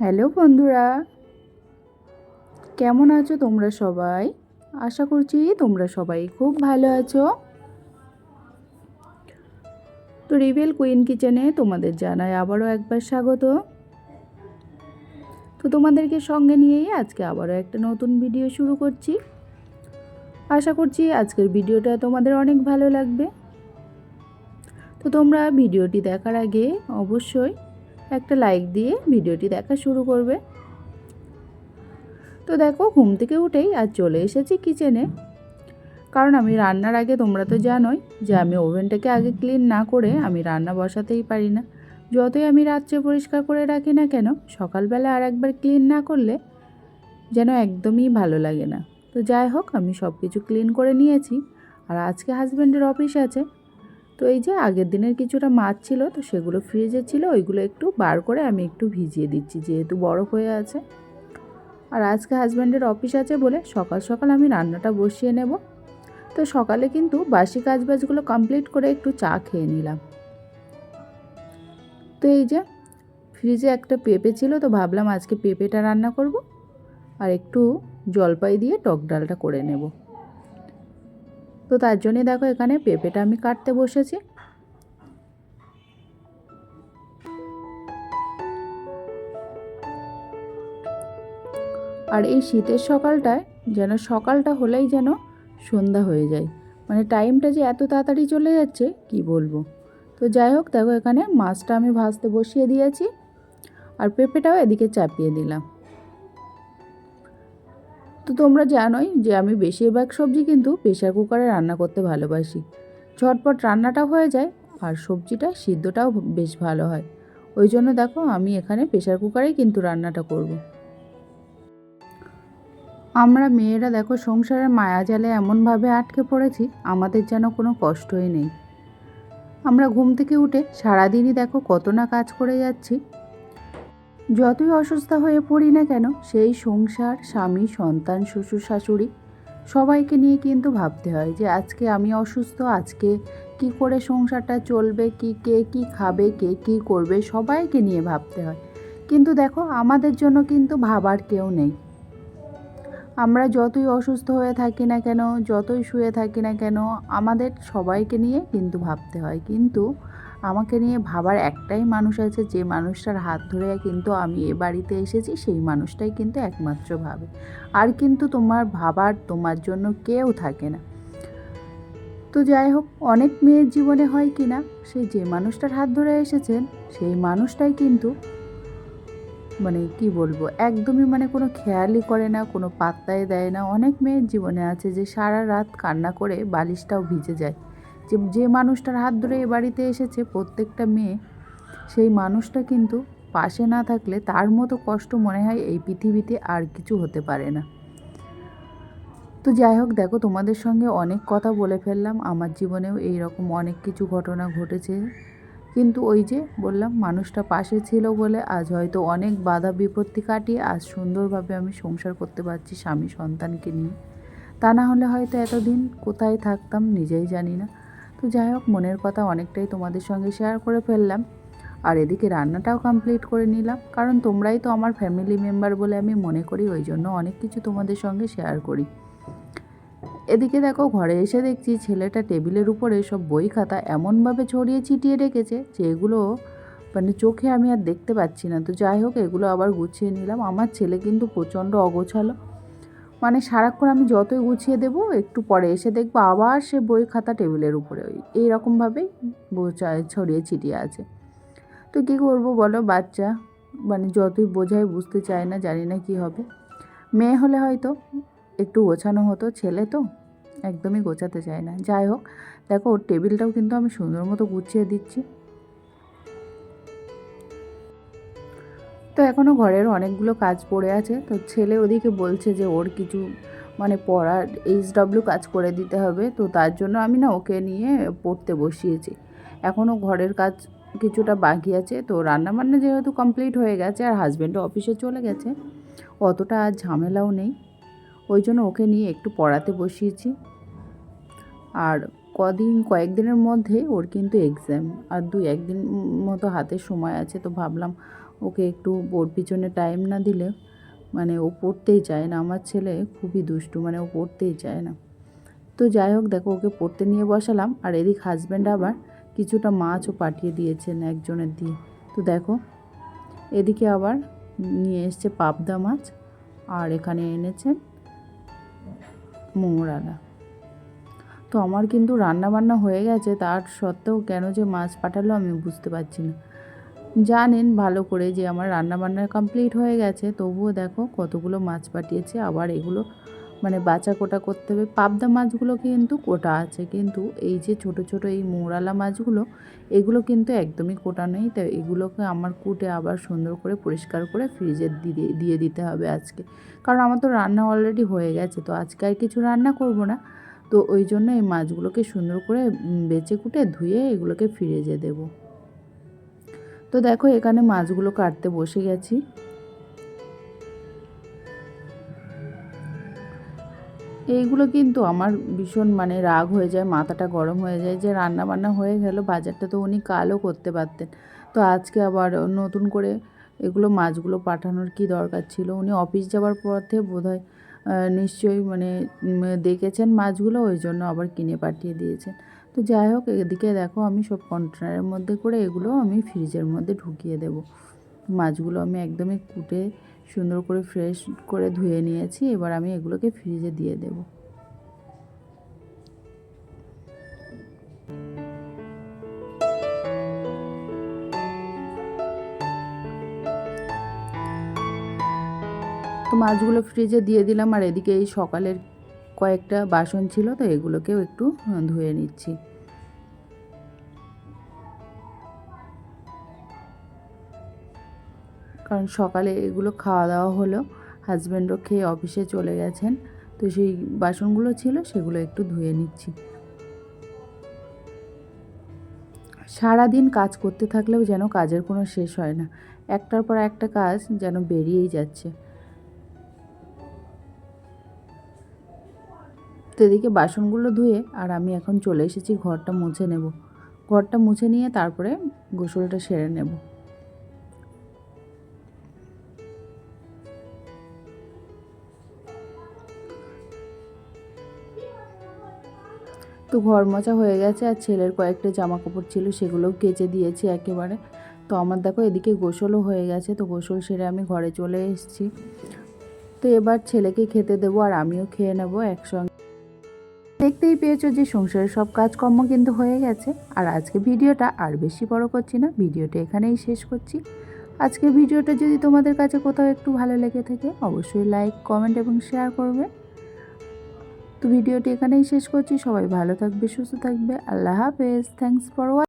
Hello বন্ধুরা। কেমন আছো তোমরা সবাই? আশা করছি তোমরা সবাই খুব ভালো আছো। তো রিভেল কুইন কিচেনে তোমাদের জানাই আবারও একবার স্বাগত। তো তোমাদেরকে সঙ্গে নিয়েই আজকে আবারও একটা নতুন ভিডিও শুরু করছি। আশা করছি আজকের ভিডিওটা তোমাদের অনেক ভালো লাগবে। তো তোমরা ভিডিওটি দেখার আগে অবশ্যই একটা লাইক দিয়ে ভিডিওটি দেখা শুরু করবে। তো দেখো, ঘুম থেকে উঠেই আর চলে এসেছি কিচেনে। কারণ আমি রান্নার আগে তোমরা তো জানোই যে আমি ওভেনটাকে আগে ক্লিন না করে আমি রান্না বসাতেই পারি না। যতই আমি রাত্রে পরিষ্কার করে রাখি না কেন, সকালবেলা আর একবার ক্লিন না করলে যেন একদমই ভালো লাগে না। তো যাই হোক, আমি সব কিছু ক্লিন করে নিয়েছি। আর আজকে হাজব্যান্ডের অফিস আছে তো এই যে আগের দিনের কিছুটা মাছ ছিল, তো সেগুলো ফ্রিজে ছিল, ওইগুলো একটু বার করে আমি একটু ভিজিয়ে দিচ্ছি, যেহেতু বরফ হয়ে আছে। আর আজকে হাজব্যান্ডের অফিস আছে বলে সকাল সকাল আমি রান্নাটা বসিয়ে নেব। তো সকালে কিন্তু বাসি কাজবাজগুলো কমপ্লিট করে একটু চা খেয়ে নিলাম। তো এই যে ফ্রিজে একটা পেঁপে ছিল, তো ভাবলাম আজকে পেঁপেটা রান্না করব। আর একটু জলপাই দিয়ে টক ডালটা করে নেব। তো তার জন্যে দেখো এখানে পেঁপেটা আমি কাটতে বসেছি। আর এই শীতের সকালটায় যেন সকালটা হলেই যেন সন্ধ্যা হয়ে যায়। মানে টাইমটা যে এত তাড়াতাড়ি চলে যাচ্ছে, কি বলব? তো যাই হোক, দেখো এখানে মাছটা আমি ভাজতে বসিয়ে দিয়েছি। আর পেঁপেটাও এদিকে চাপিয়ে দিলাম। তো তোমরা জানোই যে আমি বেশিরভাগ সবজি কিন্তু প্রেশার কুকারে রান্না করতে ভালোবাসি। ঝটপট রান্নাটা হয়ে যায় আর সবজিটা সিদ্ধটাও বেশ ভালো হয়। ওই জন্য দেখো আমি এখানে প্রেশার কুকারেই কিন্তু রান্নাটা করব। আমরা মেয়েরা দেখো সংসারের মায়া জালে এমনভাবে আটকে পড়েছি, আমাদের যেন কোনো কষ্টই নেই। আমরা ঘুম থেকে উঠে সারাদিনই দেখো কত না কাজ করে যাচ্ছি। যতই অসুস্থ হয়ে পড়ি না কেন, সেই সংসার, স্বামী, সন্তান, শ্বশুর, শাশুড়ি, সবাইকে নিয়ে কিন্তু ভাবতে হয় যে আজকে আমি অসুস্থ, আজকে কি করে সংসারটা চলবে, কি কে কি খাবে, কে কি করবে, সবাইকে নিয়ে ভাবতে হয়। কিন্তু দেখো, আমাদের জন্য কিন্তু ভাবার কেউ নেই। আমরা যতই অসুস্থ হয়ে থাকি না কেন, যতই শুয়ে থাকি না কেন, আমাদের সবাইকে নিয়ে কিন্তু ভাবতে হয়। কিন্তু আমাকে নিয়ে ভাবার একটাই মানুষ আছে, যে মানুষটার হাত ধরে কিন্তু আমি এ বাড়িতে এসেছি, সেই মানুষটাই কিন্তু একমাত্র ভাবে। আর কিন্তু তোমার ভাবার, তোমার জন্য কেউ থাকে না। তো যাই হোক, অনেক মেয়ের জীবনে হয় কি না সেই যে মানুষটার হাত ধরে এসেছেন, সেই মানুষটাই কিন্তু মানে কি বলব, একদমই মানে কোনো খেয়ালই করে না, কোনো পাত্তাই দেয় না। অনেক মেয়ের জীবনে আছে যে সারা রাত কান্না করে বালিশটাও ভিজে যায়। যে যে মানুষটার হাত ধরে এ বাড়িতে এসেছে প্রত্যেকটা মেয়ে, সেই মানুষটা কিন্তু পাশে না থাকলে তার মতো কষ্ট মনে হয় এই পৃথিবীতে আর কিছু হতে পারে না। তো যাই হোক, দেখো তোমাদের সঙ্গে অনেক কথা বলে ফেললাম। আমার জীবনেও এই রকম অনেক কিছু ঘটনা ঘটেছে। কিন্তু ওই যে বললাম, মানুষটা পাশে ছিল বলে আজ হয়তো অনেক বাধা বিপত্তি কাটিয়ে আজ সুন্দরভাবে আমি সংসার করতে পারছি স্বামী সন্তানকে নিয়ে। তা না হলে হয়তো এতদিন কোথায় থাকতাম নিজেই জানি না। তো যাই হোক, মনের কথা অনেকটাই তোমাদের সঙ্গে শেয়ার করে ফেললাম। আর এদিকে রান্নাটাও কমপ্লিট করে নিলাম। কারণ তোমরাই তো আমার ফ্যামিলি মেম্বার বলে আমি মনে করি, ওই জন্য অনেক কিছু তোমাদের সঙ্গে শেয়ার করি। এদিকে দেখো, ঘরে এসে দেখছি ছেলেটা টেবিলের উপরে সব বই খাতা এমনভাবে ছড়িয়ে ছিটিয়ে রেখেছে যে এগুলো মানে চোখে আমি আর দেখতে পাচ্ছি না। তো যাই হোক, এগুলো আবার গুছিয়ে নিলাম। আমার ছেলে কিন্তু প্রচণ্ড অগোছালো। মানে সারাক্ষণ আমি যতই গুছিয়ে দেব, একটু পরে এসে দেখব আবার সে বই খাতা টেবিলের উপরে ওই এইরকমভাবেই ছড়িয়ে ছিটিয়ে আছে। তো কী করব বলো বাচ্চা? মানে যতই বোঝাই বুঝতে চায় না, জানি না কি হবে। মেয়ে হলে হয়তো একটু গোছানো হতো, ছেলে তো একদমই গোছাতে চায় না। যাই হোক, দেখো ওর টেবিলটাও কিন্তু আমি সুন্দর মতো গুছিয়ে দিচ্ছি। তো এখনও ঘরের অনেকগুলো কাজ পড়ে আছে। তো ছেলে ওদিকে বলছে যে ওর কিছু মানে পড়ার এইচডব্লিউ কাজ করে দিতে হবে। তো তার জন্য আমি না ওকে নিয়ে পড়তে বসিয়েছি। এখনও ঘরের কাজ কিছুটা বাকি আছে। তো রান্নাবান্না যেহেতু কমপ্লিট হয়ে গেছে আর হাজব্যান্ডও অফিসে চলে গেছে, অতটা আর ঝামেলাও নেই। ওই জন্য ওকে নিয়ে একটু পড়াতে বসিয়েছি। আর কদিন, কয়েকদিনের মধ্যে ওর কিন্তু এক্সাম আর দুই, একদিন মতো হাতে সময় আছে। তো ভাবলাম ওকে একটু ওর পিছনে টাইম না দিলে মানে ও পড়তেই চায় না। আমার ছেলে খুবই দুষ্টু মানে ও পড়তেই চায় না। তো যাই হোক, দেখো ওকে পড়তে নিয়ে বসালাম। আর এদিক হাজব্যান্ড আবার কিছুটা মাছও পাঠিয়ে দিয়েছেন একজনের দিয়ে। তো দেখো, এদিকে আবার নিয়ে এসছে পাবদা মাছ আর এখানে এনেছেন মোংরালা তো আমার কিন্তু রান্না বান্না হয়ে গেছে, তার সত্ত্বেও কেন যে মাছ পাঠালো আমি বুঝতে পারছি না। জানেন ভালো করে যে আমার রান্না বান্না কমপ্লিট হয়ে গেছে। তবুও দেখো কতগুলো মাছ পাঠিয়েছে। আবার এগুলো মানে বাছা কোটা করতে হবে। পাবদা মাছগুলো কিন্তু কোটা আছে। কিন্তু এই যে ছোট ছোট এই মোরালা মাছগুলো, এগুলো কিন্তু একদমই কোটা নেই। তো এগুলোকে আমার কুটে আবার সুন্দর করে পরিষ্কার করে ফ্রিজে দিয়ে দিয়ে দিতে হবে আজকে। কারণ আমার তো রান্না অলরেডি হয়ে গেছে। তো আজকে আর কিছু রান্না করব না। তো ওই জন্য এই মাছগুলোকে সুন্দর করে বেচে কুটে ধুয়ে এগুলোকে ফ্রিজে দেবো। তো দেখো এখানে মাছগুলো কাটতে বসে গেছি। এইগুলো কিন্তু আমার ভীষণ মানে রাগ হয়ে যায়, মাথাটা গরম হয়ে যায় যে রান্না বান্না হয়ে গেল, বাজারটা তো উনি কালও করতে পারতেন। তো আজকে আবার নতুন করে এগুলো মাছগুলো পাঠানোর কি দরকার ছিল? উনি অফিস যাওয়ার পথে বোধহয় নিশ্চয়ই মানে দেখেছেন মাছগুলো, ওই জন্য আবার কিনে পাঠিয়ে দিয়েছেন। তো যাই হোক, এদিকে দেখো আমি সব কন্টেনারের মধ্যে করে এগুলো আমি ফ্রিজের মধ্যে ঢুকিয়ে দেব। মাছগুলো আমি একদমই কুটে, সুন্দর করে ফ্রেশ করে ধুয়ে নিয়েছি, এবার আমি এগুলোকে ফ্রিজে দিয়ে দেব। তো মাছগুলো ফ্রিজে দিয়ে দিলাম, আর এদিকে এই সকালের কয়েকটা বাসন ছিল, তো এগুলোকেও একটু ধুয়ে নিচ্ছি। কারণ সকালে এগুলো খাওয়া দাওয়া হলো হাজব্যান্ডও খেয়ে অফিসে চলে গেছেন, তো সেই বাসনগুলো ছিল, সেগুলো একটু ধুয়ে নিচ্ছি। সারাদিন কাজ করতে থাকলেও যেন কাজের কোনো শেষ হয় না। একটার পর একটা কাজ যেন বেরিয়েই যাচ্ছে। তো এদিকে বাসনগুলো ধুয়ে আর আমি এখন চলে এসেছি, ঘরটা মুছে নেব। ঘরটা মুছে নিয়ে তারপরে গোসলটা সেরে নেব। তো ঘর মোছা হয়ে গেছে আর ছেলের কয়েকটা জামা কাপড় ছিল সেগুলোও কেচে দিয়েছি একেবারে। তো আমার দেখো এদিকে গোসলও হয়ে গেছে, তো গোসল সেরে আমি ঘরে চলে এসেছি। তো এবার ছেলেকে খেতে দেবো আর আমিও খেয়ে নেব একসঙ্গে। দেখতেই পেয়েছ যে সংসারের সব কাজকর্ম কিন্তু হয়ে গেছে। আর আজকে ভিডিওটা আর বেশি বড় করছি না, ভিডিওটা এখানেই শেষ করছি। আজকে ভিডিওটা যদি তোমাদের কাছে কোথাও একটু ভালো লেগে থাকে, অবশ্যই লাইক, কমেন্ট এবং শেয়ার করবে। তো ভিডিওটি এখানেই শেষ করছি, সবাই ভালো থাকবে, সুস্থ থাকবে, আল্লাহ হাফেজ থ্যাংকস ফর